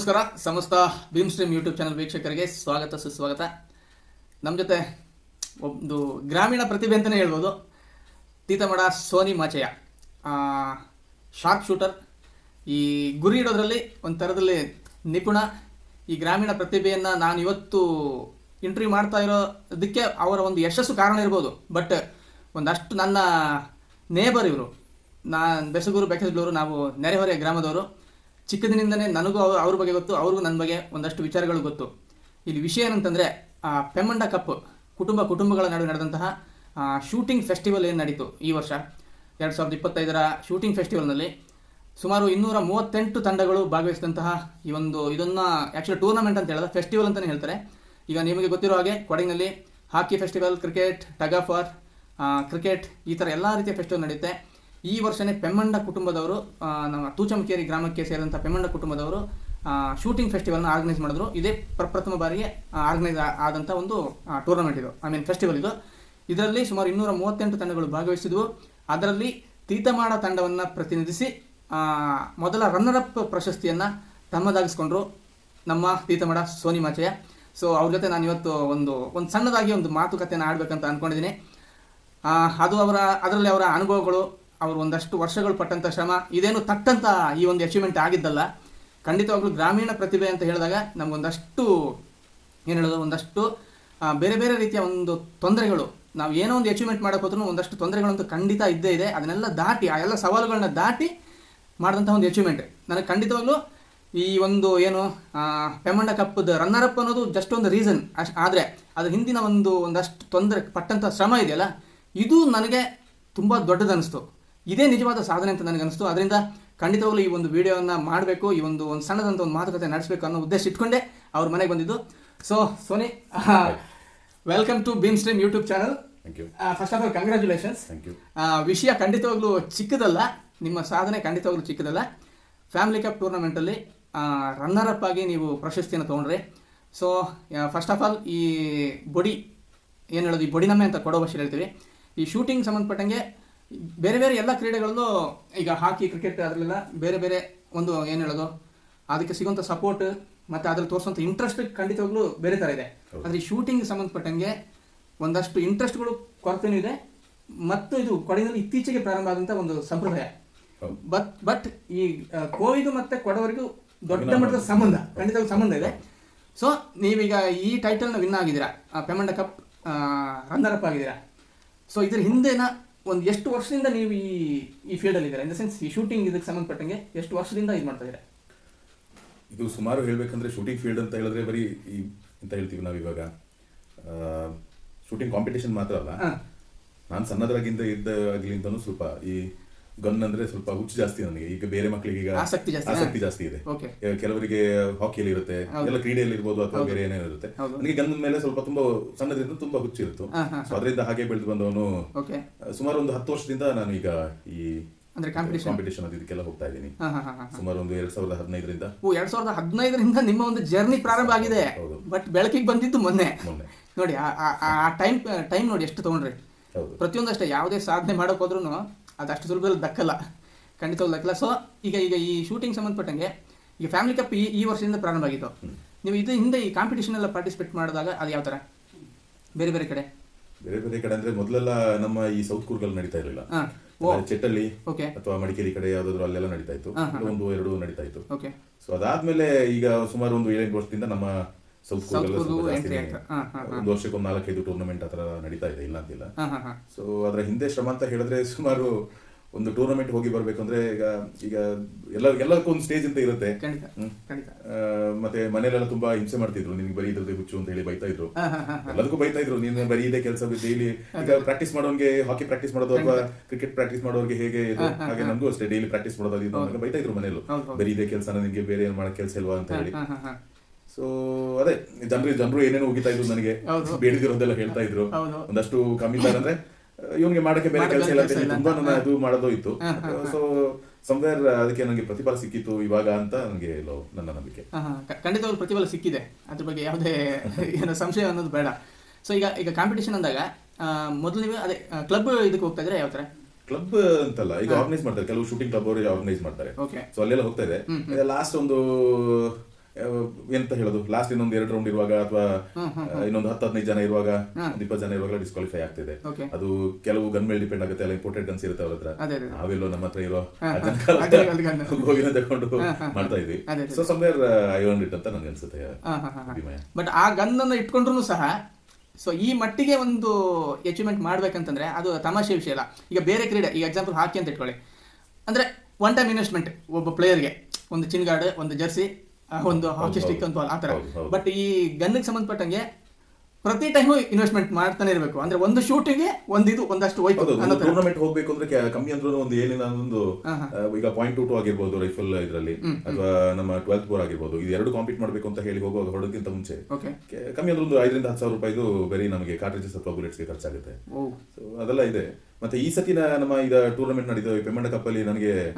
ನಮಸ್ಕಾರ. ಸಮಸ್ತ Bhim stream YouTube channel ವೀಕ್ಷಕರಿಗೆ ಸ್ವಾಗತ, ಸುಸ್ವಾಗತ. ನಮ್ಮ ಜೊತೆ ಒಂದು ಗ್ರಾಮೀಣ ಪ್ರತಿಭೆ ಅಂತಲೇ ಹೇಳ್ಬೋದು. Theethamada Sony Machaiah. Sharp shooter ಈ ಗುರಿ ಇಡೋದ್ರಲ್ಲಿ ಒಂದು ಥರದಲ್ಲಿ ನಿಪುಣ. ಈ ಗ್ರಾಮೀಣ ಪ್ರತಿಭೆಯನ್ನು ನಾನು ಇವತ್ತು ಇಂಟರ್ವ್ಯೂ ಮಾಡ್ತಾ ಇರೋದಕ್ಕೆ ಅವರ ಒಂದು ಯಶಸ್ಸು ಕಾರಣ ಇರ್ಬೋದು. ಬಟ್ ಒಂದಷ್ಟು ನನ್ನ ನೇಬರ್ ಇವರು. ನಾನು ಬೆಸಗೂರು ಬೆಕ್ಕದೂರು ನಾವು ನೆರೆಹೊರೆ ಗ್ರಾಮದವರು. ಚಿಕ್ಕದಿನಿಂದನೇ ನನಗೂ ಅವ್ರ ಅವ್ರ ಬಗ್ಗೆ ಗೊತ್ತು, ಅವ್ರಿಗೂ ನನ್ನ ಬಗ್ಗೆ ಒಂದಷ್ಟು ವಿಚಾರಗಳು ಗೊತ್ತು. ಇಲ್ಲಿ ವಿಷಯ ಏನಂತಂದರೆ ಪೆಮ್ಮಂಡ ಕಪ್ ಕುಟುಂಬ ಕುಟುಂಬಗಳ ನಡುವೆ ನಡೆದಂತಹ ಶೂಟಿಂಗ್ ಫೆಸ್ಟಿವಲ್ ಏನು ನಡೀತು ಈ ವರ್ಷ? ಎರಡು ಸಾವಿರದ ಇಪ್ಪತ್ತೈದರ ಶೂಟಿಂಗ್ ಫೆಸ್ಟಿವಲ್ನಲ್ಲಿ ಸುಮಾರು ಇನ್ನೂರ ಮೂವತ್ತೆಂಟು ತಂಡಗಳು ಭಾಗವಹಿಸಿದಂತಹ ಈ ಒಂದು ಇದನ್ನು ಆ್ಯಕ್ಚುಲಿ ಟೂರ್ನಮೆಂಟ್ ಅಂತ ಹೇಳಿದ ಫೆಸ್ಟಿವಲ್ ಅಂತಲೇ ಹೇಳ್ತಾರೆ. ಈಗ ನಿಮಗೆ ಗೊತ್ತಿರೋ ಹಾಗೆ ಕೊಡಗಿನಲ್ಲಿ hockey festival cricket tug cricket ಈ ಥರ ಎಲ್ಲ ರೀತಿಯ ಫೆಸ್ಟಿವಲ್ ನಡೆಯುತ್ತೆ ಈ ವರ್ಷನೇ ಪೆಮ್ಮಂಡ ಕುಟುಂಬದವರು ನಮ್ಮ ತೂಚಮಕೇರಿ ಗ್ರಾಮಕ್ಕೆ ಸೇರಿದಂಥ ಪೆಮ್ಮಂಡ ಕುಟುಂಬದವರು ಶೂಟಿಂಗ್ ಫೆಸ್ಟಿವಲ್ನ ಆರ್ಗನೈಸ್ ಮಾಡಿದ್ರು. ಇದೇ ಪ್ರಪ್ರಥಮ ಬಾರಿಗೆ ಆರ್ಗನೈಸ್ ಆದಂಥ ಒಂದು ಟೂರ್ನಮೆಂಟ್ ಇದು. ಐ ಮೀನ್ ಫೆಸ್ಟಿವಲ್ ಇದು. ಇದರಲ್ಲಿ ಸುಮಾರು ಇನ್ನೂರ ಮೂವತ್ತೆಂಟು ತಂಡಗಳು ಭಾಗವಹಿಸಿದ್ವು. ಅದರಲ್ಲಿ ತೀತಮಾಡ ತಂಡವನ್ನು ಪ್ರತಿನಿಧಿಸಿ ಮೊದಲ ರನ್ನರ್ ಅಪ್ ಪ್ರಶಸ್ತಿಯನ್ನು ತಮ್ಮದಾಗಿಸ್ಕೊಂಡ್ರು ನಮ್ಮ ತೀತಮಾಡ ಸೋನಿ ಮಾಚಯ್ಯ. ಸೊ ಅವ್ರ ಜೊತೆ ನಾನು ಇವತ್ತು ಒಂದು ಒಂದು ಸಣ್ಣದಾಗಿ ಒಂದು ಮಾತುಕತೆಯನ್ನು ಆಡಬೇಕಂತ ಅಂದ್ಕೊಂಡಿದ್ದೀನಿ ಅದು ಅವರ, ಅದರಲ್ಲಿ ಅವರ ಅನುಭವಗಳು ಅವರು ಒಂದಷ್ಟು ವರ್ಷಗಳು ಪಟ್ಟಂಥ ಶ್ರಮ, ಇದೇನು ತಕ್ಕಂಥ ಈ ಒಂದು ಅಚೀವ್ಮೆಂಟ್ ಆಗಿದ್ದಲ್ಲ. ಖಂಡಿತವಾಗ್ಲೂ ಗ್ರಾಮೀಣ ಪ್ರತಿಭೆ ಅಂತ ಹೇಳಿದಾಗ ನಮಗೊಂದಷ್ಟು, ಏನು ಹೇಳೋದು, ಒಂದಷ್ಟು ಬೇರೆ ಬೇರೆ ರೀತಿಯ ಒಂದು ತೊಂದರೆಗಳು. ನಾವು ಏನೋ ಒಂದು ಅಚೀವ್ಮೆಂಟ್ ಮಾಡೋಕೆ ಹೋದ್ರೂ ಒಂದಷ್ಟು ತೊಂದರೆಗಳಂತೂ ಖಂಡಿತ ಇದ್ದೇ ಇದೆ. ಅದನ್ನೆಲ್ಲ ದಾಟಿ, ಆ ಎಲ್ಲ ಸವಾಲುಗಳನ್ನ ದಾಟಿ ಮಾಡಿದಂಥ ಒಂದು ಅಚೀವ್ಮೆಂಟ್ ನನಗೆ ಖಂಡಿತವಾಗ್ಲೂ ಈ ಒಂದು ಏನು ಪೆಮಂಡ ಕಪ್ಪದ ರನ್ನರ್ ಅಪ್ ಅನ್ನೋದು ಜಸ್ಟ್ ಒಂದು ರೀಸನ್ ಅಷ್ಟು ಆದರೆ ಅದ್ರ ಹಿಂದಿನ ಒಂದು ಒಂದಷ್ಟು ತೊಂದರೆ ಪಟ್ಟಂಥ ಶ್ರಮ ಇದೆಯಲ್ಲ, ಇದು ನನಗೆ ತುಂಬ ದೊಡ್ಡದನಿಸ್ತು ಇದೇ ನಿಜವಾದ ಸಾಧನೆ ಅಂತ ನನಗೆ ಅನಿಸ್ತು. ಅದರಿಂದ ಖಂಡಿತವಾಗ್ಲೂ ಈ ಒಂದು ವಿಡಿಯೋವನ್ನು ಮಾಡಬೇಕು ಈ ಒಂದು ಒಂದು ಸಣ್ಣದಂತ ಒಂದು ಮಾತುಕತೆ ನಡೆಸಬೇಕು ಅನ್ನೋ ಉದ್ದೇಶ ಇಟ್ಕೊಂಡೆ ಅವ್ರ ಮನೆಗೆ ಬಂದಿದ್ದು. So Soni welcome to Beam Stream YouTube channel first of all congratulations ವಿಷಯ ಖಂಡಿತವಾಗ್ಲೂ ಚಿಕ್ಕದಲ್ಲ ನಿಮ್ಮ ಸಾಧನೆ ಖಂಡಿತವಾಗ್ಲೂ ಚಿಕ್ಕದಲ್ಲ. ಫ್ಯಾಮಿಲಿ ಕಪ್ ಟೂರ್ನಮೆಂಟಲ್ಲಿ ರನ್ನರ್ ಅಪ್ ಆಗಿ ನೀವು ಪ್ರಶಸ್ತಿಯನ್ನು ತೊಗೊಂಡ್ರಿ. ಸೊ ಫಸ್ಟ್ ಆಫ್ ಆಲ್ ಈ ಬೊಡಿ ಏನು ಹೇಳೋದು ಈ ಬೊಡಿನಮ್ಮೆ ಅಂತ ಕೊಡೋ ಭಾಷೆ ಹೇಳ್ತೀವಿ. ಈ ಶೂಟಿಂಗ್ ಸಂಬಂಧಪಟ್ಟಂಗೆ ಬೇರೆ ಬೇರೆ ಎಲ್ಲ ಕ್ರೀಡೆಗಳಲ್ಲೂ ಈಗ ಹಾಕಿ ಕ್ರಿಕೆಟ್ ಅದರಲ್ಲೆಲ್ಲ ಬೇರೆ ಬೇರೆ ಒಂದು ಏನು ಹೇಳೋದು ಅದಕ್ಕೆ ಸಿಗುವಂಥ ಸಪೋರ್ಟ್ ಮತ್ತು ಅದ್ರಲ್ಲಿ ತೋರಿಸುವಂಥ ಇಂಟ್ರೆಸ್ಟ್ ಖಂಡಿತವಾಗ್ಲೂ ಬೇರೆ ಥರ ಇದೆ. ಆದರೆ ಈ ಶೂಟಿಂಗ್ ಸಂಬಂಧಪಟ್ಟಂಗೆ ಒಂದಷ್ಟು ಇಂಟ್ರೆಸ್ಟ್ಗಳು ಕೊರತೆನೂ ಇದೆ ಮತ್ತು ಇದು ಕೊಡಗಿನಲ್ಲಿ ಇತ್ತೀಚೆಗೆ ಪ್ರಾರಂಭ ಆದಂಥ ಒಂದು ಸಂಪ್ರದಾಯ. ಬಟ್ ಬಟ್ ಈ ಕೋವಿಡ್ ಮತ್ತು ಕೊಡವರಿಗೂ ದೊಡ್ಡ ಮಟ್ಟದ ಸಂಬಂಧ ಖಂಡಿತವಾಗಿ ಸಂಬಂಧ ಇದೆ. ಸೊ ನೀವೀಗ ಈ ಟೈಟಲ್ನ ವಿನ್ ಆಗಿದ್ದೀರಾ? ಪೆಮಂಡ ಕಪ್ ರನ್ನರ್ ಅಪ್ ಆಗಿದ್ದೀರಾ? ಸೊ ಇದ್ರ ಹಿಂದೆನ ಒಂದು ಎಷ್ಟು ವರ್ಷದಿಂದ ನೀವು ಈ ಈ ಫೀಲ್ಡಲ್ಲಿ ಇದ್ದೀರಾ? ಇನ್ ದ ಸೆನ್ಸ್ ಈ ಶೂಟಿಂಗ್ ಇದಕ್ಕೆ ಸಂಬಂಧಪಟ್ಟಂಗೆ ಎಷ್ಟು ವರ್ಷದಿಂದ ಇದು ಮಾಡ್ತಾ ಇದ್ದೀರಾ? ಇದು ಸುಮಾರು ಹೇಳಬೇಕಂದ್ರೆ ಶೂಟಿಂಗ್ ಫೀಲ್ಡ್ ಅಂತ ಹೇಳಿದ್ರೆ ಬರೀ ಈ ಅಂತ ಹೇಳ್ತೀವಿ ನಾವು ಇವಾಗ. ಶೂಟಿಂಗ್ ಕಾಂಪಿಟೇಷನ್ ಮಾತ್ರ ಅಲ್ಲ. ನಾನು ಸಣ್ಣದ್ರಾಗಿಂದ ಇದ್ದಾಗಲಿಂದನೂ ಸ್ವಲ್ಪ ಈ ಗನ್ ಅಂದ್ರೆ ಸ್ವಲ್ಪ ಹುಚ್ಚು ಜಾಸ್ತಿ ನನಗೆ. ಈಗ ಬೇರೆ ಮಕ್ಕಳಿಗೆ ಈಗ ಆಸಕ್ತಿ ಜಾಸ್ತಿ, ಆಸಕ್ತಿ ಜಾಸ್ತಿ ಇದೆ. ಕೆಲವರಿಗೆ ಹಾಕಿಯಲ್ಲಿ ಇರುತ್ತೆ. ಎಲ್ಲ ಕ್ರೀಡೆಯಲ್ಲಿ ಇರ್ಬೋದು ಅಥವಾ ಬೇರೆ ಏನೇ ಇರುತ್ತೆ. ನನಗೆ ಗನ್ ಮೇಲೆ ಸ್ವಲ್ಪ ತುಂಬಾ ಸಣ್ಣದ್ರಿಂದ ತುಂಬಾ ಹುಚ್ಚು ಸೊ ಅದರಿಂದ ಹಾಗೆ ಬೆಳೆದು ಬಂದವನು ಸುಮಾರು ಒಂದು ಹತ್ತು ವರ್ಷದಿಂದ ನಾನು ಈಗ ಈ ಅಂದ್ರೆ? ಕಾಂಪಿಟೇಷನ್ ಅದು ಇದಕ್ಕೆಲ್ಲ ಹೋಗ್ತಾ ಇದ್ದೀನಿ. ಸುಮಾರು ಒಂದು ಎರಡ್ ಸಾವಿರದ ಹದಿನೈದರಿಂದ. ಓ ಎರಡ್ ಸಾವಿರದ ಹದಿನೈದರಿಂದ ನಿಮ್ಮ ಒಂದು ಜರ್ನಿ ಪ್ರಾರಂಭ ಆಗಿದೆ. ಬಟ್ ಬೆಳಕಿಗೆ ಬಂದಿದ್ದು ಮೊನ್ನೆ. ನೋಡಿ ಆ- ಟೈಮ್ ಟೈಮ್ ನೋಡಿ ಎಷ್ಟು ತಗೊಂಡ್ರಿ. ಪ್ರತಿಯೊಂದಷ್ಟೇ ಯಾವುದೇ ಸಾಧನೆ ಮಾಡೋಕೆ ಹೋದ್ರೂ ಅದು ಅಷ್ಟು ಸುಲಭದಲ್ಲಿ ದಕ್ಕಲ್ಲ. ಖಂಡಿತವಾಗಿ ದಕ್ಕಲ್ಲ. ಸೊ ಈಗ ಈಗ ಈ ಶೂಟಿಂಗ್ ಸಂಬಂಧಪಟ್ಟಂಗೆ ಈಗ ಫ್ಯಾಮಿಲಿ ಕಪ್ ಈ ಈ ವರ್ಷದಿಂದ ಪ್ರಾರಂಭ ಆಗಿತ್ತು ನೀವು ಇದು ಹಿಂದೆ ಈ ಕಾಂಪಿಟೇಷನ್ ಎಲ್ಲ ಪಾರ್ಟಿಸಿಪೇಟ್ ಮಾಡಿದಾಗ ಅದು ಯಾವ ಥರ ಬೇರೆ ಬೇರೆ ಕಡೆ. ಬೇರೆ ಬೇರೆ ಕಡೆ ಅಂದ್ರೆ ಮೊದಲೆಲ್ಲ ನಮ್ಮ ಈ ಸೌತ್ ಕೂರ್ಗಲ್ಲಿ ನಡೀತಾ ಇರಲಿಲ್ಲ. ಚೆಟ್ಟಲ್ಲಿ ಓಕೆ ಅಥವಾ ಮಡಿಕೇರಿ ಕಡೆ ಯಾವ್ದಾದ್ರು ಅಲ್ಲೆಲ್ಲ ನಡೀತಾ ಇತ್ತು. ಒಂದು ಎರಡು ನಡೀತಾ ಇತ್ತು. ಓಕೆ ಸೊ ಅದಾದ್ಮೇಲೆ ಈಗ ಸುಮಾರು ಒಂದು ಏಳೆಂಟು ವರ್ಷದಿಂದ ನಮ್ಮ ಸೌತ್. ಒಂದು ವರ್ಷಕ್ಕೆ ಒಂದು ನಾಲ್ಕೈದು ಟೂರ್ನಮೆಂಟ್ ಆತರ ನಡೀತಾ ಇದೆ ಇಲ್ಲ ಅಂತಿಲ್ಲ. ಸೊ ಅದರ ಹಿಂದೆ ಶ್ರಮ ಅಂತ ಹೇಳಿದ್ರೆ ಸುಮಾರು ಒಂದು ಟೂರ್ನಮೆಂಟ್ ಹೋಗಿ ಬರ್ಬೇಕಂದ್ರೆ ಈಗ ಈಗ ಎಲ್ಲ ಎಲ್ಲರಿಗೂ ಒಂದು ಸ್ಟೇಜ್ ಅಂತ ಇರುತ್ತೆ. ಮತ್ತೆ ಮನೇಲೆಲ್ಲ ತುಂಬಾ ಹಿಂಸೆ ಮಾಡ್ತಿದ್ರು. ನಿನ್ಗೆ ಬರೀ ಇದ್ರದ್ದೇ ಹುಚ್ಚು ಅಂತ ಹೇಳಿ ಬೈತಾ ಇದ್ರು. ಎಲ್ಲದಕ್ಕೂ ಬೈತಾ ಇದ್ರು. ನೀನು ಬರೀ ಇದೇ ಕೆಲಸ ಡೈಲಿ ಈಗ ಪ್ರಾಕ್ಟೀಸ್ ಮಾಡೋನ್ಗೆ ಹಾಕಿ ಪ್ರಾಕ್ಟೀಸ್ ಮಾಡೋದು ಅಥವಾ ಕ್ರಿಕೆಟ್ ಪ್ರಾಕ್ಟೀಸ್ ಮಾಡೋರ್ಗೆ ಹೇಗೆ ಇದು? ಹಾಗೆ ನಮಗೂ ಅಷ್ಟೇ. ಡೈಲಿ ಪ್ರಾಕ್ಟೀಸ್ ಮಾಡೋದು ಬೈತಾ ಇದ್ರು ಮನೇಲೂ. ಬರೀ ಇದೇ ಕೆಲಸ ನಿನ್ಗೆ ಬೇರೆ ಏನ್ ಮಾಡೋ ಕೆಲಸ ಇಲ್ವಾ ಅಂತ ಹೇಳಿ. ಸೊ ಅದೇ ಜನರು ಜನರು ಏನೇನು ಹೋಗಿತಾ ಇದ್ರು ನನಗೆ. ಬೇಡಿದಿರೋದೆಲ್ಲ ಹೇಳ್ತಾ ಇದ್ರು. ಒಂದಷ್ಟು ಕಮ್ಮಿ ಅಂದ್ರೆ ಇವನಿಗೆ ಮಾಡಕ್ಕೆ ಬೇರೆ ಕೆಲಸ ಇಲ್ಲ ತುಂಬಾ. ನನ್ನ ಅದು ಮಾಡೋದು ಇತ್ತು ಸೊ ಸಮವೇರ್ ಅದಕ್ಕೆ ನನಗೆ ಪ್ರತಿಫಲ ಸಿಕ್ಕಿತ್ತು ಇವಾಗ ಅಂತ ನನಗೆ ನನ್ನ ನಂಬಿಕೆ. ಖಂಡಿತ ಅವ್ರ ಪ್ರತಿಫಲ ಸಿಕ್ಕಿದೆ. ಅದ್ರ ಬಗ್ಗೆ ಯಾವುದೇ ಏನೋ ಸಂಶಯ ಅನ್ನೋದು ಬೇಡ. ಸೊ ಈಗ ಈಗ ಕಾಂಪಿಟೇಷನ್ ಅಂದಾಗ ಮೊದಲು ನೀವು ಅದೇ ಕ್ಲಬ್ ಇದಕ್ಕೆ ಹೋಗ್ತಾ ಇದ್ರೆ ಯಾವ ತರ ಕ್ಲಬ್ ಅಂತಲ್ಲ ಈಗ ಆರ್ಗನೈಸ್ ಮಾಡ್ತಾರೆ. ಕೆಲವು ಶೂಟಿಂಗ್ ಕ್ಲಬ್ ಅವರು ಆರ್ಗನೈಸ್ ಮಾಡ್ತಾರೆ. ಓಕೆ ಸೊ ಅಲ್ಲೆಲ್ಲ ಹೋಗ್ತಾ ಇದೆ. ಲಾಸ್ಟ್ ಒಂದು ಎಂತ ಹೇಳೋದು? ಲಾಸ್ಟ್ ಇನ್ನೊಂದು ಎರಡು ರೌಂಡ್ ಇರುವಾಗ ಅಥವಾ ಇನ್ನೊಂದು ಹತ್ತು ಹದಿನೈದು ಜನ ಇರುವಾಗ ಒಂದು ಇಪ್ಪತ್ತು ಜನ ಇರುವಾಗ ಡಿಸ್ಕ್ವಾಲಿಫೈ ಆಗ್ತಿದೆ. ಅದು ಕೆಲವು ಗನ್ ಮೇಲೆ ಡಿಪೆಂಡ್ ಆಗುತ್ತೆ ಅಲ್ಲ ಇಂಪೋರ್ಟೆಡ್ ಗನ್ಸ್ ಇರುತ್ತೆ ಅವ್ರ ಹತ್ರ. ನಾವೆಲ್ಲೋ ನಮ್ಮ ಹತ್ರ ಇರೋ ಹೋಗಿ ತಗೊಂಡು ಮಾಡ್ತಾ ಇದ್ವಿ. So somewhere I won it ಅಂತ ನನ್ಗೆ ಅನ್ಸುತ್ತೆ. ಬಟ್ ಆ ಗನ್ ಅನ್ನು ಇಟ್ಕೊಂಡ್ರು ಸಹ ಸೊ ಈ ಮಟ್ಟಿಗೆ ಒಂದು ಅಚೀವ್ಮೆಂಟ್ ಮಾಡ್ಬೇಕಂತಂದ್ರೆ ಅದು ತಮಾಷೆ ವಿಷಯ ಅಲ್ಲ. ಈಗ ಬೇರೆ ಕ್ರೀಡೆ ಈಗ ಎಕ್ಸಾಂಪಲ್ ಹಾಕಿ ಅಂತ ಇಟ್ಕೊಳ್ಳಿ. ಅಂದ್ರೆ ಒನ್ ಟೈಮ್ ಇನ್ವೆಸ್ಟ್ಮೆಂಟ್ ಒಬ್ಬ ಪ್ಲೇಯರ್ಗೆ ಒಂದು ಚಿನ್ ಗಾರ್ಡ್ ಒಂದು ಜರ್ಸಿ ಒಂದು ಸ್ಟಿಕ್ ಅಂತ ಆ ಥರ. ಬಟ್ ಈ ಗನ್ನಿಗೆ ಸಂಬಂಧಪಟ್ಟಂಗೆ ಪ್ರತಿ ಟೈಮು ಇನ್ವೆಸ್ಟ್ಮೆಂಟ್ ಮಾಡ್ತಾನೆ ಇರಬೇಕು. ಅಂದ್ರೆ ಒಂದು ಶೂಟಿಂಗ್ ಒಂದಿದು ಇದು ಒಂದಷ್ಟು ಹೋಯ್ತು ಟೂರ್ನಮೆಂಟ್ ಹೋಗ್ಬೇಕು ಅಂದ್ರೆ ಕಮ್ಮಿ ಅಂದ್ರೆ ಒಂದು ಏನಿಲ್ಲ ಒಂದು ಈಗ ಪಾಯಿಂಟ್ ಟು ಟು ಆಗಿರ್ಬೋದು ರೈಫಲ್ ಇದರಲ್ಲಿ. ಅಥವಾ ನಮ್ಮ ಟ್ವೆಲ್ತ್ ಬೋರ್ ಆಗಿರ್ಬೋದು. ಇದು ಎರಡು ಕಾಂಪೀಟ್ ಮಾಡಬೇಕು ಅಂತ ಹೇಳಿ ಹೋಗುವಾಗ ಹೊಡೋದಕ್ಕಿಂತ ಮುಂಚೆ. ಕಮ್ಮಿ ಅಂದ್ರೆ ಒಂದು ಐದರಿಂದ ಹತ್ತು ಸಾವಿರ ರೂಪಾಯಿದು ಬರೀ ನಮಗೆ ಕಾರ್ಟ್ರೇಜಸ್ ಅಥವಾ ಬುಲೆಟ್ಸ್ಗೆ ಖರ್ಚಾಗುತ್ತೆ. ಅದೆಲ್ಲ ಇದೆ. ಮತ್ತೆ ಈ ಸತಿನ ನಮ್ಮ ಈಗ ಟೂರ್ನಮೆಂಟ್ ನಡೀತು ಈ ಪೆಮ್ಮಣ್ಣ ಕಪ್ ಅಲ್ಲಿ ನನಗೆ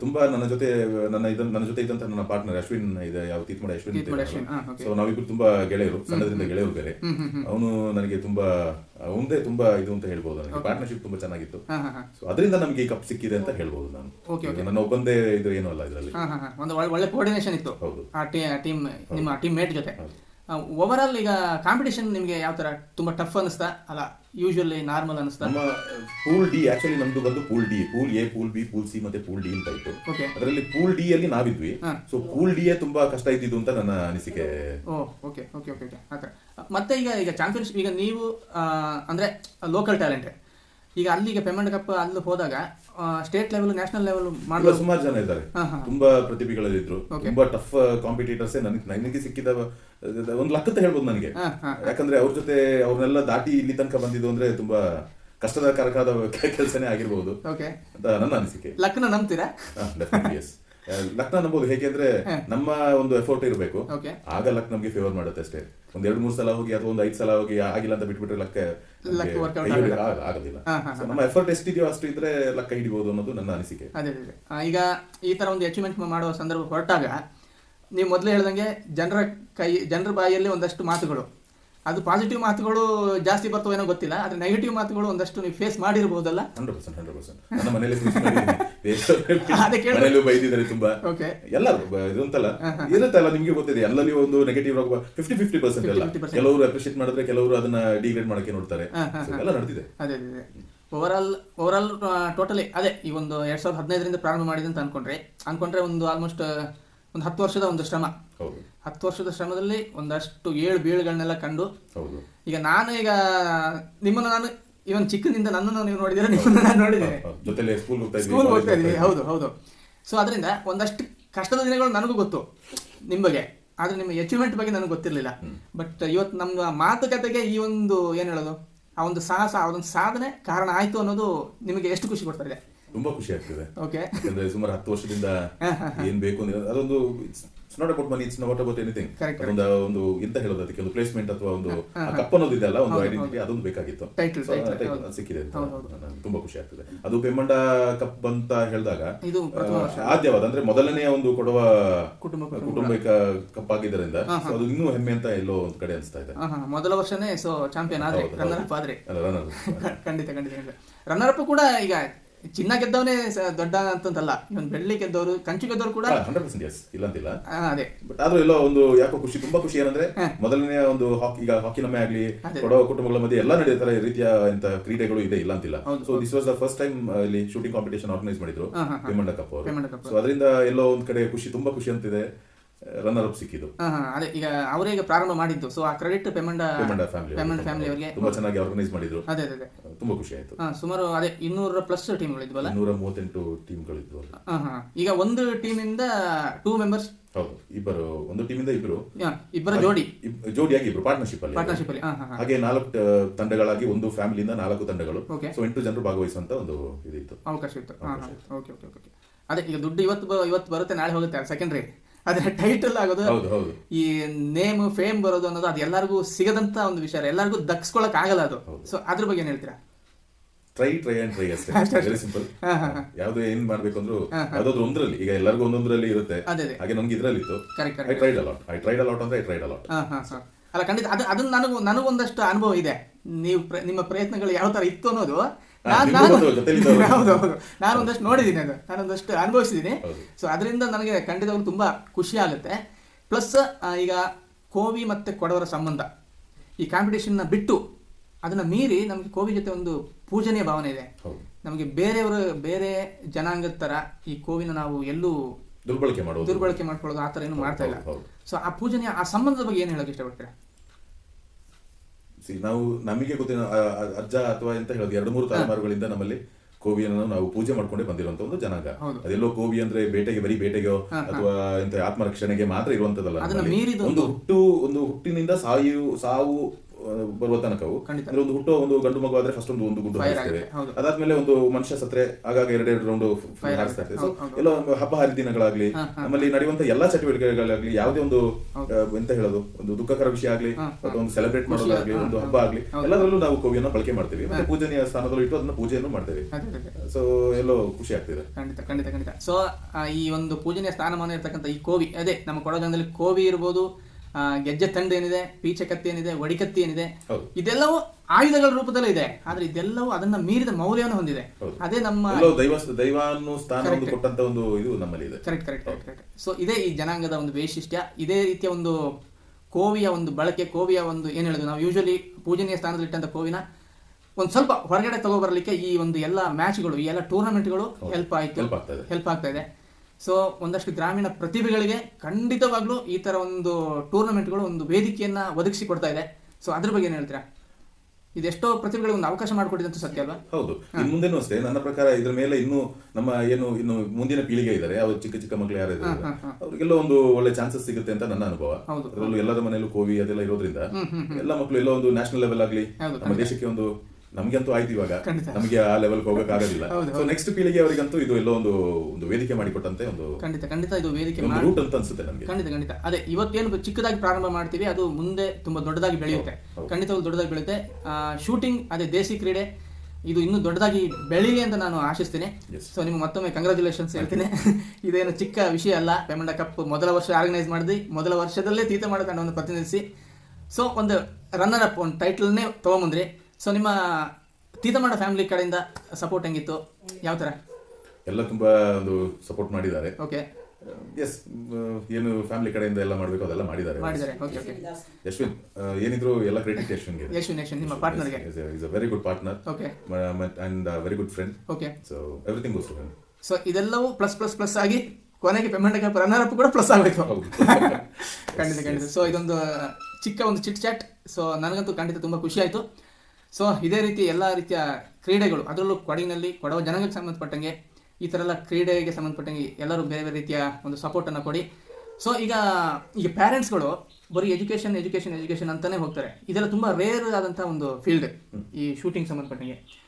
ತುಂಬಾ ನನ್ನ ಜೊತೆ ನನ್ನ ಇದನ್ನ ನನ್ನ ಜೊತೆ ಇದ್ದಂತ ನನ್ನ ಪಾರ್ಟ್ನರ್ ಅಶ್ವಿನ್ ಇದೆ ಯಾವ ತೀತ್ಮಡ ಅಶ್ವಿನ್. ಸೊ ನಾವಿಬ್ರು ತುಂಬಾ ಗೆಳೆಯರು ಸಣ್ಣದ್ರಿಂದ ಗೆಳೆಯರು ಬೇರೆ. ಅವನು ನನಗೆ ತುಂಬಾ ಒಂದೇ ತುಂಬಾ ಇದು ಅಂತ ಹೇಳ್ಬೋದು ನನಗೆ. ಪಾರ್ಟ್ನರ್ಶಿಪ್ ತುಂಬಾ ಚೆನ್ನಾಗಿತ್ತು. ಸೊ ಅದರಿಂದ ನಮಗೆ ಈ ಕಪ್ ಸಿಕ್ಕಿದೆ ಅಂತ ಹೇಳ್ಬೋದು ನಾನು. ನನ್ನ ಒಬ್ಬಂದೇ ಇದು ಏನೂ ಅಲ್ಲ ಇದರಲ್ಲಿ. ಒಂದು ಒಳ್ಳೆ- ಕೋಆರ್ಡಿನೇಷನ್ ಇತ್ತು. ಹೌದು. ಆ ಟೀಮ್ ನಿಮ್ಮ ಟೀಮ್ ಮೇಟ್ ಜೊತೆ. ಓವರ್ ಆಲ್ ಈಗ ಕಾಂಪಿಟೇಷನ್ ನಿಮಗೆ ಯಾವ ಥರ ತುಂಬ ಟಫ್ ಅನಿಸ್ತಾ ಅಲ್ಲ ಯೂಶುವಲಿ ನಾರ್ಮಲ್ ಅನಿಸ್ತಾ ನಮ್ಮ ಪೂಲ್ ಡಿ ಆ್ಯಕ್ಚುಲಿ ನಮ್ದು ಬಂದು pool D pool A pool B pool C ಮತ್ತೆ ಪೂಲ್ ಡಿ ಅಂತ ಇತ್ತು. ಓಕೆ ಅದರಲ್ಲಿ ಪೂಲ್ ಡಿ ಅಲ್ಲಿ ನಾವಿದ್ವಿ. ಹಾಂ. ಸೊ ಪೂಲ್ ಡಿ ತುಂಬಾ ಕಷ್ಟ ಇದ್ದಿದ್ದು ಅಂತ ನನ್ನ ಅನಿಸಿಕೆ. ಓಕೆ ಓಕೆ ಓಕೆ ಓಕೆ ಆ ಥರ ಮತ್ತೆ ಈಗ ಈಗ ಚಾಂಪಿಯನ್ಶಿಪ್ ಈಗ ನೀವು ಅಂದ್ರೆ ಲೋಕಲ್ ಟ್ಯಾಲೆಂಟ್ ಈಗ ಅಲ್ಲಿಗೆ ಪೇಮೆಂಟ್ ಕಪ್ ಅಲ್ಲಿ ಹೋದಾಗ ಸ್ಟೇಟ್ ಲೆವೆಲ್ ನ್ಯಾಷನಲ್ ಲೆವೆಲ್ ಮಾಡಿದ್ರು ಮಾಡಲು ಸುಮಾರು ಜನ ಇದ್ದಾರೆ. ತುಂಬಾ ಪ್ರತಿಭೆಗಳಿದ್ರು ತುಂಬಾ ಟಫ್ ಕಾಂಪಿಟೇಟರ್ಸ್ ನನಗೆ ನನಗೆ ಸಿಕ್ಕಿದ ಒಂದು ಲಕ್ ಅಂತ ಹೇಳ್ಬೋದು ನನಗೆ. ಯಾಕಂದ್ರೆ ಅವ್ರ ಜೊತೆ ಅವ್ರನ್ನೆಲ್ಲ ದಾಟಿ ಇಲ್ಲಿ ತನಕ ಬಂದಿದ್ದು ಅಂದ್ರೆ ತುಂಬಾ ಕಷ್ಟದ ಕಷ್ಟದಕರಕಾದ ಕೆಲಸನೇ ಆಗಿರ್ಬೋದು. ಓಕೆ ಅಂತ ನನ್ನ ಅನಿಸಿಕೆ. ಲಕ್ನ ನಂಬ್ತೀರಾ? ಎಸ್ ಲಕ್ ನಂಬೋದು ಹೇಗೆ ಅಂದ್ರೆ ನಮ್ಮ ಒಂದು ಎಫರ್ಟ್ ಇರಬೇಕು. ಓಕೆ ಆಗ ಲಕ್ ನಮ್ಗೆ ಫೇವರ್ ಮಾಡುತ್ತೆ ಅಷ್ಟೇ. ಒಂದ್ ಎರಡು ಮೂರು ಸಲ ಹೋಗಿ ಅಥವಾ ಒಂದು ಐದು ಸಲ ಹೋಗಿ ಆಗಿಲ್ಲ ಅಂತ ಬಿಟ್ಬಿಟ್ರೆ ಲಕ್ಕ ಆಗೋದಿಲ್ಲ. ನಮ್ಮ ಎಫರ್ಟ್ ಎಷ್ಟಿದೆಯೋ ಅಷ್ಟು ಇದ್ರೆ ಲಕ್ಕ ಹಿಡಿಬಹುದು ಅನ್ನೋದು ನನ್ನ ಅನಿಸಿಕೆ. ಅದೇ. ಈಗ ಈ ತರ ಒಂದು ಅಚೀವ್ಮೆಂಟ್ ಮಾಡುವ ಸಂದರ್ಭ ಹೊರಟಾಗ ನೀವು ಮೊದಲೇ ಹೇಳ್ದಂಗೆ ಜನರ ಕೈ ಜನರ ಬಾಯಲ್ಲಿ ಒಂದಷ್ಟು ಮಾತುಗಳು. ಅದು ಪಾಸಿಟಿವ್ ಮಾತುಗಳು ಜಾಸ್ತಿ ಬರ್ತವೇನೋ ಗೊತ್ತಿಲ್ಲ ಆದ್ರೆ ನೆಗೆಟಿವ್ ಮಾತುಗಳು ಒಂದಷ್ಟು ನೀವು ಫೇಸ್ ಮಾಡಿರಬಹುದಲ್ಲ ಹಂಡ್ರೆಡ್ ಪರ್ಸೆಂಟ್ ಹಂಡ್ರೆಡ್ ಪರ್ಸೆಂಟ್ ನನ್ನ ಮನೇಲಿ ಬೈದಿದ್ದಾರೆ ತುಂಬಾ. ಓಕೆ ಎಲ್ಲರೂ ಇದಂತಲ್ಲ ಇರುತ್ತಲ್ಲ ನಿಮ್ಗೆ ಗೊತ್ತಿದೆ. ಎಲ್ಲಲ್ಲಿ ಒಂದು ನೆಗೆಟಿವ್ ಫಿಫ್ಟಿ ಫಿಫ್ಟಿ ಪರ್ಸೆಂಟ್ ಎಲ್ಲ. 50% ಕೆಲವರು ಅಪ್ರಿಶಿಯೇಟ್ ಮಾಡಿದ್ರೆ ಕೆಲವರು ಅದನ್ನ ಡಿಗ್ರೇಡ್ ಮಾಡಕ್ಕೆ ನೋಡ್ತಾರೆ. ಎಲ್ಲ ನಡೆದಿದೆ ಅದೇ ಅದೇ ಅದೇ. ಓವರಾಲ್ ಓವರಾಲ್ ಟೋಟಲಿ ಅದೇ ಈ ಒಂದು ಎರಡ್ ಸಾವಿರದ ಹದಿನೈದರಿಂದ ಪ್ರಾರಂಭ ಮಾಡಿದೆ ಅಂತ ಅನ್ಕೊಂಡ್ರೆ ಅನ್ಕೊಂಡ್ರೆ ಒಂದು ಆಲ್ಮೋಸ್ಟ್ ಒಂದು ಹತ್ತು ವರ್ಷದ ಒಂದು ಶ್ರಮ. ಹತ್ತು ವರ್ಷದ ಶ್ರಮದಲ್ಲಿ ಒಂದಷ್ಟು ಏಳು ಬೀಳುಗಳನ್ನೆಲ್ಲ ಕಂಡು ಈಗ ನಾನು ಈಗ ನಿಮ್ಮನ್ನು ನಾನು ಇವನ್ ಚಿಕ್ಕನಿಂದ ನನ್ನನ್ನು ನೀವು ನೋಡಿದ್ರೆ ನಿಮ್ಮನ್ನು ನಾನು ನೋಡಿದ್ದೇನೆ. ಸ್ಕೂಲ್ ಹೋಗ್ತಾ ಇದ್ದೀನಿ ಹೌದು ಹೌದು. ಸೊ ಅದರಿಂದ ಒಂದಷ್ಟು ಕಷ್ಟದ ದಿನಗಳು ನನಗೂ ಗೊತ್ತು ನಿಮ್ಮ ಬಗ್ಗೆ. ಆದ್ರೆ ನಿಮ್ಮ ಅಚೀವ್ಮೆಂಟ್ ಬಗ್ಗೆ ನನಗೆ ಗೊತ್ತಿರಲಿಲ್ಲ. ಬಟ್ ಇವತ್ತು ನಮ್ಮ ಮಾತುಕತೆಗೆ ಈ ಒಂದು ಏನು ಹೇಳೋದು? ಆ ಒಂದು ಸಾಹಸ ಆ ಒಂದು ಸಾಧನೆ ಕಾರಣ ಆಯ್ತು ಅನ್ನೋದು ನಿಮಗೆ ಎಷ್ಟು ಖುಷಿ ಕೊಡ್ತಾ ಇದೆ? ತುಂಬಾ ಖುಷಿ ಆಗ್ತದೆ. ಓಕೆ ಯಾಕಂದ್ರೆ ಸುಮಾರು ಹತ್ತು ವರ್ಷದಿಂದ ಏನ್ ಬೇಕು ಅಂದ್ರೆ ಅದೊಂದು it's not about money it's not about anything Correct, ಅದೊಂದು ಒಂದು ಎಂತ ಹೇಳೋದು ಅದಕ್ಕೆ? ಒಂದು ಪ್ಲೇಸ್ಮೆಂಟ್ ಅಥವಾ ಒಂದು ಕಪ್ ಅನ್ನೋದು ಇದೆಯಲ್ಲ ಒಂದು ಐಡೆಂಟಿಟಿ ಅದೊಂದು ಬೇಕಾಗಿತ್ತು. Title, So, title, title ಹೌದು. ಅದು ಸಿಕ್ಕಿದೆ ಅಂತ ಹೌದು, ಹೌದು. ತುಂಬಾ ಖುಷಿ ಆಗ್ತದೆ. ಅದು ಬೆಮ್ಮಂಡ ಕಪ್ ಅಂತ ಹೇಳಿದಾಗ ಇದು ಪ್ರಥಮ ವರ್ಷ. ಆದ್ಯವಾದ ಅಂದ್ರೆ ಮೊದಲನೆಯ ಒಂದು ಕೊಡುವ ಕುಟುಂಬ ಕುಟುಂಬಿಕ ಕಪ್ ಆಗಿದ್ದರಿಂದ so ಅದು ಇನ್ನೂ ಹೆಮ್ಮೆ ಅಂತ ಎಲ್ಲೋ ಒಂದ್ ಕಡೆ ಅನಿಸ್ತಾ ಇದೆ. ಹಾ ಹಾ. ಮೊದಲ ವರ್ಷನೇ ಸೊ ಚಾಂಪಿಯನ್ ಆದ್ರೆ ಹೌದು, ರನ್ನರ್ ಅಪ್ ಆದ್ರೆ. ಅಲ್ಲ, runner. ಖಂಡಿತ ಖಂಡಿತ ರನ್ನರ್ ಅಪ್ ಕೂಡ ಈಗ ಚಿನ್ನ ಗೆದ್ದವನೇ ದೊಡ್ಡ ಅಂತಂತಲ್ಲ ಇವನ್ ಬೆಳ್ಳಿ ಗೆದ್ದವರು ಕಂಚು ಗೆದ್ದವರು ಕೂಡ ಹಂಡ್ರೆಡ್ 100% yes ಇಲ್ಲ ಅಂತಿಲ್ಲ ಅದೇ. ಬಟ್ ಆದ್ರೂ ಎಲ್ಲೋ ಒಂದು ಯಾಕೋ ಖುಷಿ ತುಂಬಾ ಖುಷಿ ಏನಂದ್ರೆ ಮೊದಲನೇ ಒಂದು ಹಾಕಿ ಈಗ ಹಾಕಿ ನಮ್ಮೆ ಆಗ್ಲಿ. ಕೊಡೋ ಕುಟುಂಬಗಳ ಮಧ್ಯೆ ಎಲ್ಲ ನಡೆಯುತ್ತಾರೆ ರೀತಿಯ ಇಂತ ಕ್ರೀಡೆಗಳು ಇದೆ ಇಲ್ಲ ಅಂತಿಲ್ಲ so this was the first time ಇಲ್ಲಿ ಶೂಟಿಂಗ್ ಕಾಂಪಿಟೇಷನ್ ಆರ್ಗನೈಸ್ ಮಾಡಿದ್ರು. ಪೇಮಂಡ ಕಪ್ ಅವರು. ಸೊ ಅದರಿಂದ ಎಲ್ಲೋ ಒಂದ್ ಕಡೆ ಖುಷಿ ತುಂಬಾ ಖುಷಿ ಅಂತಿದೆ ರನ್ನರ್ ಅಪ್ ಸಿಕ್ಕಿದ್ದು. ಅದೇ. ಈಗ ಅವರೇ ಪ್ರಾರಂಭ ಮಾಡಿದ್ದು. ಸೊ ಆ credit payment Pemanda family family ಅವರಿಗೆ ತುಂಬಾ ಚೆನ್ನಾಗಿ ಆರ್ಗನೈಸ್ ಮಾಡಿದ್ರು. ಅದೇ ಅದೇ. ತುಂಬಾ ಖುಷಿ ಆಯ್ತು. ಹಾ ಸುಮಾರು ಅದೇ ಇನ್ನೂರ ಪ್ಲಸ್ ಟೀಮ್ಗಳಿದ್ವಲ್ಲ ನೂರ ಮೂವತ್ತೆಂಟು ಟೀಮ್ಗಳಿದ್ವು ಅಲ್ಲಿ. ಹಾ ಹಾ. ಈಗ ಒಂದು ಟೀಮಿಂದ ಟೂ ಮೆಂಬರ್ಸ್ ಹೌದು ಇಬ್ಬರು ಒಂದು ಟೀಮಿಂದ ಇಬ್ರು. ಇಬ್ಬರ ಜೋಡಿ? ಇಬ್- ಜೋಡಿಯಾಗಿ ಇಬ್ರು ಪಾರ್ಟ್ನರ್ಶಿಪ್ ಅಲ್ಲಿ. ಪಾರ್ಟ್ನರ್ಶಿಪ್ ಅಲ್ಲಿ. ಹಾ ಹಾ ಹಾ. ಹಾಗೆ ನಾಲ್ಕು ತಂಡಗಳಾಗಿ ಒಂದು ಫ್ಯಾಮಿಲಿಯಿಂದ ನಾಲ್ಕು ತಂಡಗಳು. Okay. ಸೊ ಎಂಟು ಜನರು ಭಾಗವಹಿಸುವಂತ ಒಂದು ಇದಿತ್ತು. ಅವಕಾಶ ಇತ್ತು. ಹಾ ಹಾ. ಓಕೆ ಓಕೆ ಓಕೆ ಅದೇ ಈಗ ದುಡ್ಡು ಇವತ್ತು ಬ- ಇವತ್ತು ಬರುತ್ತೆ ನಾಳೆ ಹೋಗುತ್ತೆ ಸೆಕೆಂಡ್ ಸೆಕೆಂಡ್ರಿ ಅದೇ ಟೈಟಲ್ ಆಗೋದು ಹೌದು ಹೌದು. ಈ ನೇಮ್ ಫೇಮ್ ಬರೋದು ಅನ್ನೋದು ಅದು ಎಲ್ಲರಿಗೂ ಸಿಗದಂತ ಒಂದು ವಿಷಯ ಎಲ್ಲರಿಗೂ ದಕ್ಸ್ಕೊಳಕ್ ಆಗಲ್ಲ ಅದು. ಸೊ ಅದ್ರ ಬಗ್ಗೆ ಏನ್ ಹೇಳ್ತೀರಾ? ಟ್ರೈ ಟ್ರೈ ಅಂಡ್ ಟ್ರೈ ಅಷ್ಟೇ. ವೆರಿ ಸಿಂಪಲ್ ಯಾವ್ದು ಏನ್ ಮಾಡ್ಬೇಕು ಅಂದ್ರು ಯಾವ್ದಾದ್ರು ಒಂದ್ರಲ್ಲಿ ಈಗ ಎಲ್ಲರಿಗೂ ಒಂದೊಂದ್ರಲ್ಲಿ ಇರುತ್ತೆ. ಅದೇ ಅದೇ. ಹಾಗೆ ನಮ್ಗೆ ಇದ್ರಲ್ಲಿ ಇತ್ತು I tried a lot I tried a lot ಅಂದ್ರೆ ಐ ಟ್ರೈಡ್ ಅಲಾಟ್ ಅಲ್ಲ ಖಂಡಿತ ಅದು ಅದನ್ನ ನನಗೂ ನನಗೊಂದಷ್ಟು ಅನುಭವ ಇದೆ. ನೀವು ನಿಮ್ಮ ಪ್ರಯತ್ನಗಳು ಯಾವ ತರ ಇತ್ತು ಅನ್ನೋದು ನಾನೊಂದಷ್ಟು ನಾನ್- ಒಂದಷ್ಟು ನೋಡಿದ್ದೀನಿ ಅದು. ನಾನು ಒಂದಷ್ಟು ಅನುಭವಿಸಿದ್ದೀನಿ. ಸೊ ಅದರಿಂದ ನನಗೆ ಖಂಡಿತವಾಗ್ಲೂ ತುಂಬಾ ಖುಷಿ ಆಗುತ್ತೆ. ಪ್ಲಸ್ ಈಗ ಕೋವಿ ಮತ್ತೆ ಕೊಡವರ ಸಂಬಂಧ ಈ ಕಾಂಪಿಟೇಷನ್ನ ಬಿಟ್ಟು ಅದನ್ನು ಮೀರಿ ನಮಗೆ ಕೋವಿ ಜೊತೆ ಒಂದು ಪೂಜನೀಯ ಭಾವನೆ ಇದೆ. ನಮಗೆ ಬೇರೆಯವರು ಬೇರೆ ಜನಾಂಗದ ತರ ಈ ಕೋವಿನ ನಾವು ಎಲ್ಲೂ ದುರ್ಬಳಕೆ ಮಾಡೋದು ದುರ್ಬಳಕೆ ಮಾಡ್ಕೊಳ್ಳೋದು ಆ ಥರ ಏನು ಮಾಡ್ತಾ ಇಲ್ಲ. ಸೊ ಆ ಪೂಜನೀಯ ಆ ಸಂಬಂಧದ ಬಗ್ಗೆ ಏನು ಹೇಳೋಕೆ ಇಷ್ಟಪಡ್ತೀರಾ? ನಾವು ನಮಗೆ ಗೊತ್ತಿನ ಅಜ್ಜ ಅಥವಾ ಎಂತ ಹೇಳೋದು ಎರಡು ಮೂರು ತಲೆಮಾರುಗಳಿಂದ ನಮ್ಮಲ್ಲಿ ಕೋವಿಯನ್ನು ನಾವು ಪೂಜೆ ಮಾಡ್ಕೊಂಡೇ ಬಂದಿರುವಂತ ಒಂದು ಜನಾಂಗ. ಅದೆಲ್ಲೋ ಕೋವಿ ಅಂದ್ರೆ ಬೇಟೆಗೆ ಬರೀ ಬೇಟೆಗೋ ಅಥವಾ ಎಂತ ಆತ್ಮರಕ್ಷಣೆಗೆ ಮಾತ್ರ ಇರುವಂತದಲ್ಲ ಒಂದು ಹುಟ್ಟು ಒಂದು ಹುಟ್ಟಿನಿಂದ ಸಾಯು ಸಾವು ಬರುವ ತನಕವು ಖಂಡಿತ. ಅಂದ್ರೆ ಒಂದು ಹುಟ್ಟೋ ಒಂದು ಗಂಡು ಮಗು ಆದ್ರೆ ಫಸ್ಟ್ ಒಂದು ಒಂದು ಗುಡ್ಡು Fire ಹಾರಿಸ್ತೇವೆ. ಅದಾದ್ಮೇಲೆ ಒಂದು ಮನುಷ್ಯ ಸತ್ರೆ ಆಗಾಗ ಎರಡೆರಡು ರೌಂಡ್ ಹಾರಿಸ್ತಾ ಇರ್ತೇವೆ. ಸೊ. ಎಲ್ಲೋ ಒಂದು ಹಬ್ಬ ಹರಿದಿನಗಳಾಗ್ಲಿ ನಮ್ಮಲ್ಲಿ ನಡೆಯುವಂತ ಎಲ್ಲಾ ಚಟುವಟಿಕೆಗಳಾಗ್ಲಿ ಯಾವುದೇ ಒಂದು ಎಂತ ಹೇಳೋದು ಒಂದು ದುಃಖಕರ ವಿಷಯ ಆಗ್ಲಿ ಅಥವಾ ಒಂದು ಸೆಲೆಬ್ರೇಟ್ ಮಾಡೋದಾಗ್ಲಿ ಒಂದು ಹಬ್ಬ ಆಗ್ಲಿ ಎಲ್ಲದರಲ್ಲೂ ನಾವು ಕೋವಿಯನ್ನ ಬಳಕೆ ಮಾಡ್ತೀವಿ. ಮತ್ತೆ ಪೂಜನೀಯ ಸ್ಥಾನದಲ್ಲಿ ಇಟ್ಟು ಅದನ್ನ ಪೂಜೆಯನ್ನು ಮಾಡ್ತೇವೆ. ಸೊ ಎಲ್ಲೋ ಖುಷಿ ಆಗ್ತಿದೆ. ಖಂಡಿತ ಖಂಡಿತ ಖಂಡಿತ. ಸೊ ಈ ಒಂದು ಪೂಜನೀಯ ಸ್ಥಾನಮಾನ ಇರ್ತಕ್ಕಂಥ ಈ ಕೋವಿ ಅದೇ ನಮ್ಮ ಕೊಡಗಂದಲ್ಲಿ ಕೋವಿ ಇರ್ಬೋದು ಗೆಜ್ಜೆ ತಂಡ ಏನಿದೆ ಪೀಚೆ ಕತ್ತಿ ಏನಿದೆ ಒಡಿಕತ್ತಿ ಏನಿದೆ ಇದೆಲ್ಲವೂ ಆಯುಧಗಳ ರೂಪದಲ್ಲೇ ಇದೆ. ಆದ್ರೆ ಇದೆಲ್ಲವೂ ಅದನ್ನ ಮೀರಿದ ಮೌಲ್ಯವನ್ನು ಹೊಂದಿದೆ. ಅದೇ ನಮ್ಮ ದೈವ ದೈವಾನು ಸ್ಥಾನ ಕೊಟ್ಟಂತ ಒಂದು ಇದು ನಮ್ಮಲ್ಲಿ ಇದೆ. Correct correct correct correct so ಇದೇ ಈ ಜನಾಂಗದ ಒಂದು ವೈಶಿಷ್ಟ್ಯ. ಇದೇ ರೀತಿಯ ಒಂದು ಕೋವಿಯ ಒಂದು ಬಳಕೆ ಕೋವಿಯ ಒಂದು ಏನು ಹೇಳೋದು? ನಾವು ಯೂಶಲಿ ಪೂಜನೀಯ ಸ್ಥಾನದಲ್ಲಿಟ್ಟಂಥ ಕೋವಿನ ಒಂದು ಸ್ವಲ್ಪ ಹೊರಗಡೆ ತಗೋಬರಲಿಕ್ಕೆ ಈ ಒಂದು ಎಲ್ಲ ಮ್ಯಾಚ್ಗಳು ಈ ಎಲ್ಲ ಟೂರ್ನಮೆಂಟ್ಗಳು ಹೆಲ್ಪ್ ಆಯ್ತು. ಹೆಲ್ಪ್ ಆಗ್ತಾ ಇದೆ. ಸೊ ಒಂದಷ್ಟು ಗ್ರಾಮೀಣ ಪ್ರತಿಭೆಗಳಿಗೆ ಖಂಡಿತವಾಗ್ಲೂ ಈ ತರ ಒಂದು ಟೂರ್ನಮೆಂಟ್ಗಳು ಒಂದು ವೇದಿಕೆಯನ್ನ ಒದಗಿಸಿ ಕೊಡ್ತಾ ಇದೆ. ಸೊ ಅದ್ರ ಬಗ್ಗೆ ಏನು ಹೇಳ್ತೀರಾ? ಇದೆಷ್ಟೋ ಪ್ರತಿಭೆಗಳಿಗೆ ಒಂದು ಅವಕಾಶ ಮಾಡಿಕೊಟ್ಟಿದೆ ಅಂತ ಸತ್ಯ ಅಲ್ವಾ? ಹೌದು. ಇನ್ನು ಮುಂದೆನೂ ಅಷ್ಟೇ ನನ್ನ ಪ್ರಕಾರ ಇದ್ರ ಮೇಲೆ ಇನ್ನು ನಮ್ಮ ಏನು ಇನ್ನು ಮುಂದಿನ ಪೀಳಿಗೆ ಇದ್ದಾರೆ ಅವ್ರು ಚಿಕ್ಕ ಚಿಕ್ಕ ಮಕ್ಕಳು ಯಾರು ಇದ್ದಾರೆ ಅವ್ರಿಗೆಲ್ಲ ಒಂದು ಒಳ್ಳೆ ಚಾನ್ಸಸ್ ಸಿಗುತ್ತೆ ಅಂತ ನನ್ನ ಅನುಭವ. ಹೌದು. ಅದರಲ್ಲೂ ಎಲ್ಲರ ಮನೆಯಲ್ಲೂ ಕೋವಿ ಅದೆಲ್ಲ ಇರೋದ್ರಿಂದ ಎಲ್ಲ ಮಕ್ಕಳು ಎಲ್ಲೋ ಒಂದು ನ್ಯಾಷನಲ್ ಲೆವೆಲ್ ಆಗಲಿ ನಮ್ಮ ದೇಶಕ್ಕೆ ಒಂದು ನಮ್ಗಂತೂ ಆಯ್ತು ಇವಾಗ. ನಮಗೆ ಆ ಲೆವೆಲ್ ಹೋಗಕ್ ಆಗೋದಿಲ್ಲ ಹೌದು, ಸೊ ನೆಕ್ಸ್ಟ್ ಪೀಳಿಗೆ ಅವರಿಗಂತೂ ಇದು ಎಲ್ಲೋ ಒಂದು ಒಂದು ವೇದಿಕೆ ಮಾಡಿಕೊಟ್ಟಂತೆ ಒಂದು ಖಂಡಿತ ಖಂಡಿತ ಇದು ವೇದಿಕೆ ರೂಟ್ ಅಂತ ಅನ್ಸುತ್ತೆ ನಮಗೆ. ಖಂಡಿತ ಖಂಡಿತ. ಅದೇ ಇವತ್ತೇನು ಚಿಕ್ಕದಾಗಿ ಪ್ರಾರಂಭ ಮಾಡ್ತೀವಿ ಅದು ಮುಂದೆ ತುಂಬಾ ದೊಡ್ಡದಾಗಿ ಬೆಳೆಯುತ್ತೆ. ಖಂಡಿತವಾಗಿ ದೊಡ್ಡದಾಗಿ ಬೆಳೆಯುತ್ತೆ. ಶೂಟಿಂಗ್ ಅದೇ ದೇಸಿ ಕ್ರೀಡೆ ಇದು ಇನ್ನೂ ದೊಡ್ಡದಾಗಿ ಬೆಳೀಲಿ ಅಂತ ನಾನು ಆಶಿಸ್ತೀನಿ. ಸೊ ನಿಮ್ಗೆ ಮತ್ತೊಮ್ಮೆ ಕಂಗ್ರಾಚುಲೇಷನ್ಸ್ ಹೇಳ್ತೀನಿ. ಇದೇನು ಚಿಕ್ಕ ವಿಷಯ ಅಲ್ಲ ಪೆಮಂಡ ಕಪ್ ಮೊದಲ ವರ್ಷ ಆರ್ಗನೈಸ್ ಮಾಡಿದ್ವಿ. ಮೊದಲ ವರ್ಷದಲ್ಲೇ ತೀತ ಮಾಡೋ ತಂಡವನ್ನು ಪ್ರತಿನಿಧಿಸಿ. ಸೊ ಒಂದು ರನ್ನರ್ ಅಪ್ ಒಂದು ಟೈಟಲ್ನೇ ತೊಗೊಂಬಂದ್ರಿ ಸೊ ನಿಮ್ಮ ತೀತಮಾಡ ಫ್ಯಾಮಿಲಿ ಕಡೆಯಿಂದ ಸಪೋರ್ಟ್ ಹೆಂಗಿತ್ತು? ಯಾವ ಥರ ಎಲ್ಲ ತುಂಬ ಒಂದು ಸಪೋರ್ಟ್ ಮಾಡಿದ್ದಾರೆ. ಓಕೆ ಎಸ್ ಏನು ಫ್ಯಾಮಿಲಿ ಕಡೆಯಿಂದ ಎಲ್ಲ ಮಾಡಬೇಕು ಅದೆಲ್ಲ ಮಾಡಿದ್ದಾರೆ. ಮಾಡಿದ್ದಾರೆ. ಓಕೆ ಓಕೆ ಯಶ್ವಿನ್ ಏನಿದ್ರು ಎಲ್ಲ ಕ್ರೆಡಿಟ್ ಯಶ್ವಿನ್ಗೆ ಯಶ್ವಿನ್ ಯಶ್ವಿನ್ ನಿಮ್ಮ ಪಾರ್ಟ್ನರ್ಗೆ is a very good partner okay and very good friend okay so everything goes well so ಇದೆಲ್ಲವೂ ಪ್ಲಸ್ ಪ್ಲಸ್ ಪ್ಲಸ್ ಆಗಿ ಕೊನೆಗೆ ಪೇಮೆಂಟ್ಗೆ ರನ್ನರ್ ಅಪ್ ಕೂಡ ಪ್ಲಸ್ ಆಗಬೇಕು. ಖಂಡಿತ ಖಂಡಿತ. ಸೊ ಇದೊಂದು ಚಿಕ್ಕ ಒಂದು ಚಿಟ್ ಚಾಟ್ ಸೊ ನನಗಂತೂ ಖಂಡಿತ ತುಂಬ ಖುಷಿ ಆಯಿತು. ಸೊ ಇದೇ ರೀತಿ ಎಲ್ಲ ರೀತಿಯ ಕ್ರೀಡೆಗಳು ಅದರಲ್ಲೂ ಕೊಡಗಿನಲ್ಲಿ ಕೊಡವ ಜನಗಳಿಗೆ ಸಂಬಂಧಪಟ್ಟಂಗೆ ಈ ಥರ ಎಲ್ಲ ಕ್ರೀಡೆಗೆ ಸಂಬಂಧಪಟ್ಟಂಗೆ ಎಲ್ಲರೂ ಬೇರೆ ಬೇರೆ ರೀತಿಯ ಒಂದು ಸಪೋರ್ಟನ್ನು ಕೊಡಿ. ಸೊ ಈಗ ಈಗ ಪ್ಯಾರೆಂಟ್ಸ್ಗಳು ಬರೀ ಎಜುಕೇಷನ್ ಎಜುಕೇಷನ್ ಎಜುಕೇಷನ್ ಅಂತಲೇ ಹೋಗ್ತಾರೆ. ಇದೆಲ್ಲ ತುಂಬ ರೇರ್ ಆದಂಥ ಒಂದು ಫೀಲ್ಡ್ ಈ ಶೂಟಿಂಗ್ ಸಂಬಂಧಪಟ್ಟಂಗೆ.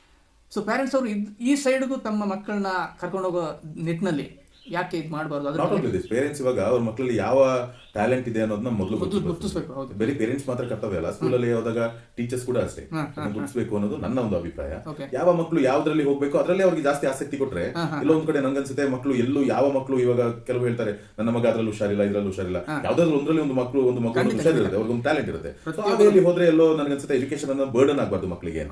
ಸೊ ಪ್ಯಾರೆಂಟ್ಸ್ ಅವರು ಇದ್- ಈ ಸೈಡ್ಗೂ ತಮ್ಮ ಮಕ್ಕಳನ್ನ ಕರ್ಕೊಂಡು ಹೋಗೋ ನಿಟ್ಟಿನಲ್ಲಿ ಯಾಕೆ ಇದು ಮಾಡಬಾರ್ದು? ಪೇರೆಂಟ್ಸ್ ಇವಾಗ ಅವ್ರ ಮಕ್ಕಳಲ್ಲಿ ಯಾವ ಟ್ಯಾಲೆಂಟ್ ಇದೆ ಅನ್ನೋದನ್ನ ಮೊದಲು ಗೊತ್ತು- ಗುರ್ತಿಸ್ಬೇಕು, ಹೌದು. ಬರೀ ಪೇರೆಂಟ್ಸ್ ಮಾತ್ರ ಕರ್ತವ್ಯ ಅಲ್ಲ. ಸ್ಕೂಲಲ್ಲಿ ಹೋದಾಗ ಟೀಚರ್ಸ್ ಕೂಡ ಅಷ್ಟೇ. ಗುರುತಿಸಬೇಕು ಅನ್ನೋದು ನನ್ನ ಒಂದು ಅಭಿಪ್ರಾಯ. ಯಾವ ಮಕ್ಕಳು ಯಾವ್ದ್ರಲ್ಲಿ ಹೋಗ್ಬೇಕು ಅದರಲ್ಲಿ ಅವ್ರಿಗೆ ಜಾಸ್ತಿ ಆಸಕ್ತಿ ಕೊಟ್ರೆ ಎಲ್ಲೋ ಕಡೆ ನಂಗನ್ಸುತ್ತೆ ಮಕ್ಕಳು ಎಲ್ಲೂ ಯಾವ ಮಕ್ಕಳು ಇವಾಗ ಕೆಲವು ಹೇಳ್ತಾರೆ ನನ್ನ ಮಗ ಅದ್ರಲ್ಲಿ ಹುಷಾರಿಲ್ಲ ಇದ್ರಲ್ಲಿ ಹುಷಾರಿಲ್ಲ. ಯಾವ್ದಾದ್ರು ಒಂದ್ರಲ್ಲಿ ಒಂದು ಮಕ್ಕಳು ಒಂದು ಮಕ್ಕಳು ಹುಷಾರಿರುತ್ತೆ ಅವ್ರಿಗೆ ಒಂದು ಟ್ಯಾಲೆಂಟ್ ಇರುತ್ತೆ. ಸೊ ವೇಲಿ ಹೋದ್ರೆ ಎಲ್ಲೋ ನನಗನ್ಸುತ್ತೆ ಎಜುಕೇಶನ್ ಅನ್ನೋ ಬರ್ಡನ್ ಆಗ್ಬಾರ್ದು ಮಕ್ಕಳಿಗೆ.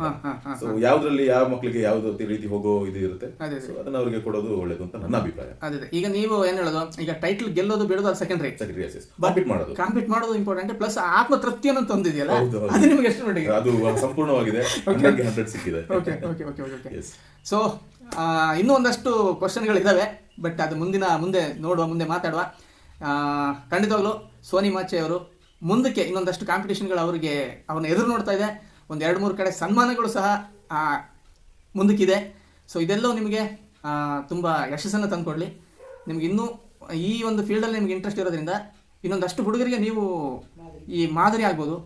ಸೊ ಯಾವ್ದ್ರಲ್ಲಿ ಯಾವ ಮಕ್ಕಳಿಗೆ ಯಾವ್ದು ರೀತಿ ಹೋಗೋ ಇದು ಇರುತ್ತೆ. ಸೊ ಅದನ್ನ ಅವ್ರಿಗೆ ಕೊಡೋದು ಒಳ್ಳೇದು ಅಂತ ನನ್ನ ಅಭಿಪ್ರಾಯ. ಅದೇ. ಈಗ ನೀವು ಏನ್ ಹೇಳೋದು? ಈಗ ಟೈಟಲ್ ಗೆಲ್ಲೋದು ಬಿಡೋದು ಅದು ಸೆಕೆಂಡ್ರಿ ಎಸ್ ಅಸಿಸ್ ಕಾಂಪೀಟ್ ಮಾಡೋದು. ಕಾಂಪೀಟ್ ಮಾಡೋದು ಇಂಪಾರ್ಟೆಂಟ್ ಪ್ಲಸ್ ಆತ್ಮ ತೃಪ್ತಿಯನ್ನು ತಂದಿದೆಯಲ್ಲ. ಅದು ನಿಮ್ಗೆ ಎಷ್ಟು ಮಟ್ಟಿಗೆ ಅದು ಸಂಪೂರ್ಣವಾಗಿದೆ. ಹಂಡ್ರೆಡ್ ಸಿಕ್ಕಿದೆ. Okay okay okay okay. So ಇನ್ನೂ ಒಂದಷ್ಟು ಕ್ವಶನ್ಗಳಿದ್ದಾವೆ ಬಟ್ ಅದು ಮುಂದಿನ ಮುಂದೆ ನೋಡುವ ಮುಂದೆ ಮಾತಾಡುವ. ಖಂಡಿತವಾಗ್ಲೂ ಸೋನಿ ಮಾಚೆ ಅವರು ಮುಂದಕ್ಕೆ ಇನ್ನೊಂದಷ್ಟು ಕಾಂಪಿಟೇಷನ್ಗಳು ಅವರಿಗೆ ಅವನ್ನ ಎದುರು ನೋಡ್ತಾ ಇದೆ. ಒಂದು ಎರಡು ಮೂರು ಕಡೆ ಸನ್ಮಾನಗಳು ಸಹ ಆ, ಮುಂದಕ್ಕಿದೆ. ಸೊ ಇದೆಲ್ಲವೂ ನಿಮಗೆ ತುಂಬ ಯಶಸ್ಸನ್ನು ತಂದುಕೊಡ್ಲಿ. ನಿಮ್ಗೆ ಇನ್ನೂ ಈ ಒಂದು ಫೀಲ್ಡಲ್ಲಿ ನಿಮ್ಗೆ ಇಂಟ್ರೆಸ್ಟ್ ಇರೋದ್ರಿಂದ ಇನ್ನೊಂದಷ್ಟು ಹುಡುಗರಿಗೆ ನೀವು ಈ ಮಾದರಿ ಆಗ್ಬೋದು.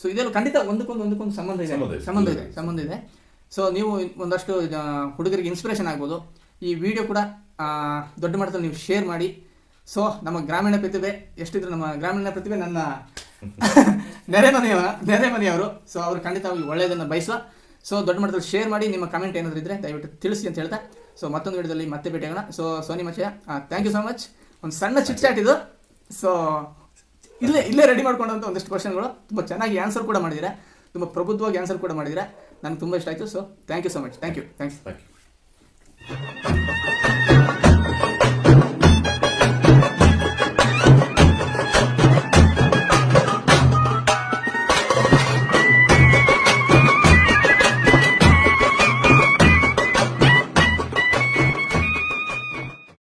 ಸೊ ಇದೆಲ್ಲ ಖಂಡಿತ ಒಂದಕ್ಕೊಂದು ಒಂದಕ್ಕೊಂದು ಸಂಬಂಧ ಇದೆ. ಸಂಬಂಧ ಇದೆ. ಸಂಬಂಧ ಇದೆ ಸೊ ನೀವು ಒಂದಷ್ಟು ಹುಡುಗರಿಗೆ ಇನ್ಸ್ಪಿರೇಷನ್ ಆಗ್ಬೋದು. ಈ ವಿಡಿಯೋ ಕೂಡ ದೊಡ್ಡ ಮಟ್ಟದಲ್ಲಿ ನೀವು ಶೇರ್ ಮಾಡಿ. ಸೊ ನಮ್ಮ ಗ್ರಾಮೀಣ ಪ್ರತಿಭೆ ಎಷ್ಟಿದ್ರು ನಮ್ಮ ಗ್ರಾಮೀಣ ಪ್ರತಿಭೆ ನನ್ನ ನೆರೆ ಮನೆಯವ ನೆರೆ ಮನೆಯವರು. ಸೊ ಅವ್ರು ಖಂಡಿತವಾಗಿ ಒಳ್ಳೆಯದನ್ನು ಬಯಸುವ. ಸೊ ದೊಡ್ಡ ಮಟ್ಟದಲ್ಲಿ ಶೇರ್ ಮಾಡಿ. ನಿಮ್ಮ ಕಮೆಂಟ್ ಏನಾದರೂ ಇದ್ದರೆ ದಯವಿಟ್ಟು ತಿಳಿಸಿ ಅಂತ ಹೇಳ್ತಾ. ಸೊ ಮತ್ತೊಂದು ವಿಡಿಯೋದಲ್ಲಿ ಮತ್ತೆ ಭೇಟಿಯಾಗೋಣ. So Soni Machaiah thank you so much ಒಂದು ಸಣ್ಣ ಚಿಟ್ ಚಾಟ್ ಇದು. ಸೊ ಇಲ್ಲೇ ಇಲ್ಲೇ ರೆಡಿ ಮಾಡ್ಕೊಂಡಂಥ ಒಂದಿಷ್ಟು ಕ್ವಶನ್ಗಳು ತುಂಬ ಚೆನ್ನಾಗಿ ಆನ್ಸರ್ ಕೂಡ ಮಾಡಿದ್ದೀರಾ ತುಂಬ ಪ್ರಬುದ್ಧವಾಗಿ ಆನ್ಸರ್ ಕೂಡ ಮಾಡಿದ್ದೀರಾ ನನಗೆ ತುಂಬ ಇಷ್ಟ ಆಯಿತು. So thank you so much thank you thanks thank you